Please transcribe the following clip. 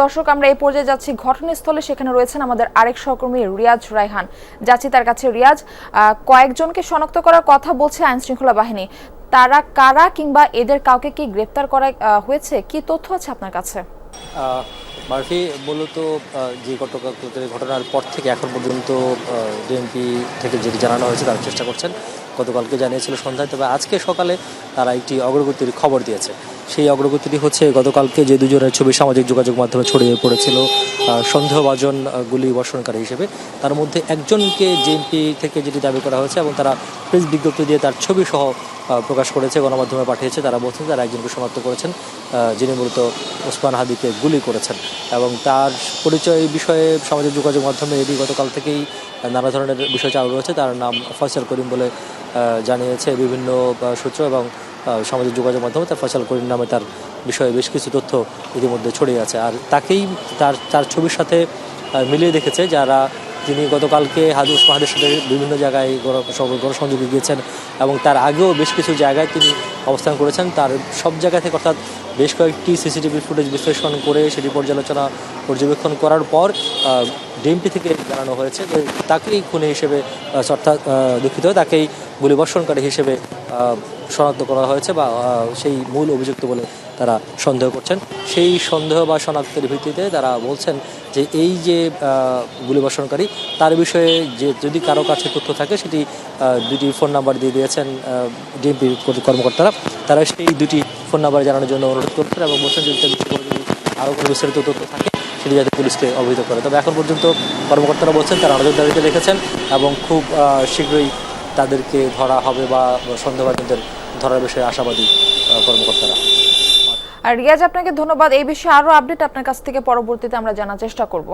দর্শক, আমরা এই পর্যায়ে যাচ্ছি। ঘটনাস্থলে সেখানে রয়েছেন আমাদের আরেক সহকর্মী রিয়াজ রায়হান। যাচ্ছি তার কাছে। রিয়াজ কয়েকজনকে শনাক্ত করার কথা বলছে আইন শৃঙ্খলা বাহিনী। তারা কারা কিংবা এদের কাউকে কি গ্রেপ্তার করা হয়েছে? কি তথ্য আছে আপনার কাছে? মার্ফি, মূলত যে ঘটনা ঘটনার পর থেকে এখন পর্যন্ত ডিএমপি থেকে যেটি জানানো হয়েছে তারা চেষ্টা করছেন। গতকালকে জানিয়েছিল সন্ধ্যায়, তবে আজকে সকালে তারা একটি অগ্রগতির খবর দিয়েছে। সেই অগ্রগতিটি হচ্ছে, গতকালকে যে দুজনের ছবি সামাজিক যোগাযোগ মাধ্যমে ছড়িয়ে পড়েছিল সন্দেহভাজন গুলি বর্ষণকারী হিসেবে, তার মধ্যে একজনকে জেএমপি থেকে যেটি দাবি করা হয়েছে এবং তারা প্রেস বিজ্ঞপ্তি দিয়ে তার ছবি সহ প্রকাশ করেছে, গণমাধ্যমে পাঠিয়েছে, তারা বলছেন তারা একজনকে শনাক্ত করেছেন যিনি মূলত ওসমান হাদিকে গুলি করেছেন। এবং তার পরিচয় বিষয়ে সামাজিক যোগাযোগ মাধ্যমে এটি গতকাল থেকেই নানা ধরনের বিষয় চালু রয়েছে। তার নাম ফয়সাল করিম বলে জানিয়েছে বিভিন্ন সূত্র এবং সামাজিক যোগাযোগ মাধ্যমে তার ফয়সাল করিম নামে তার বিষয়ে বেশ কিছু তথ্য ইতিমধ্যে ছড়িয়ে আছে। আর তাকেই তার তার ছবির সাথে মিলিয়ে দেখেছে যারা তিনি গতকালকে হাজি উসমাহাদের সাথে বিভিন্ন জায়গায় গণসংযোগে গিয়েছেন এবং তার আগেও বেশ কিছু জায়গায় তিনি অবস্থান করেছেন। তার সব জায়গা থেকে অর্থাৎ বেশ কয়েকটি সিসিটিভি ফুটেজ বিশ্লেষণ করে সেটি পর্যালোচনা পর্যবেক্ষণ করার পর ডিএমপি থেকে জানানো হয়েছে যে তাকেই খুনি হিসেবে অর্থাৎ দুঃখিত, তাকেই গুলিবর্ষণকারী হিসেবে শনাক্ত করা হয়েছে বা সেই মূল অভিযুক্ত বলে তারা সন্দেহ করছেন। সেই সন্দেহ বা শনাক্তের ভিত্তিতে তারা বলছেন যে এই যে গুলিবর্ষণকারী তার বিষয়ে যে যদি কারও কাছে তথ্য থাকে, সেটি দুটি ফোন নাম্বার দিয়ে দিয়েছেন ডিএমপি কর্মকর্তারা। তারা সেই দুটি ফোন নাম্বার জানানোর জন্য অনুরোধ করছেন এবং বলছেন যদি আরও কোনো বিস্তারিত তথ্য থাকে, সেটি যাতে পুলিশকে অবহিত করে। তবে এখন পর্যন্ত কর্মকর্তারা বলছেন তারা নজরদারিতে রেখেছেন এবং খুব শীঘ্রই তাদেরকে ধরা হবে বা সন্দেহবাদীদের ধরার বিষয়ে আশাবাদী কর্মকর্তারা। আর রিয়াজ, আপনাকে ধন্যবাদ। এই বিষয়ে আরও আপডেট আপনার কাছ থেকে পরবর্তীতে আমরা জানার চেষ্টা করব।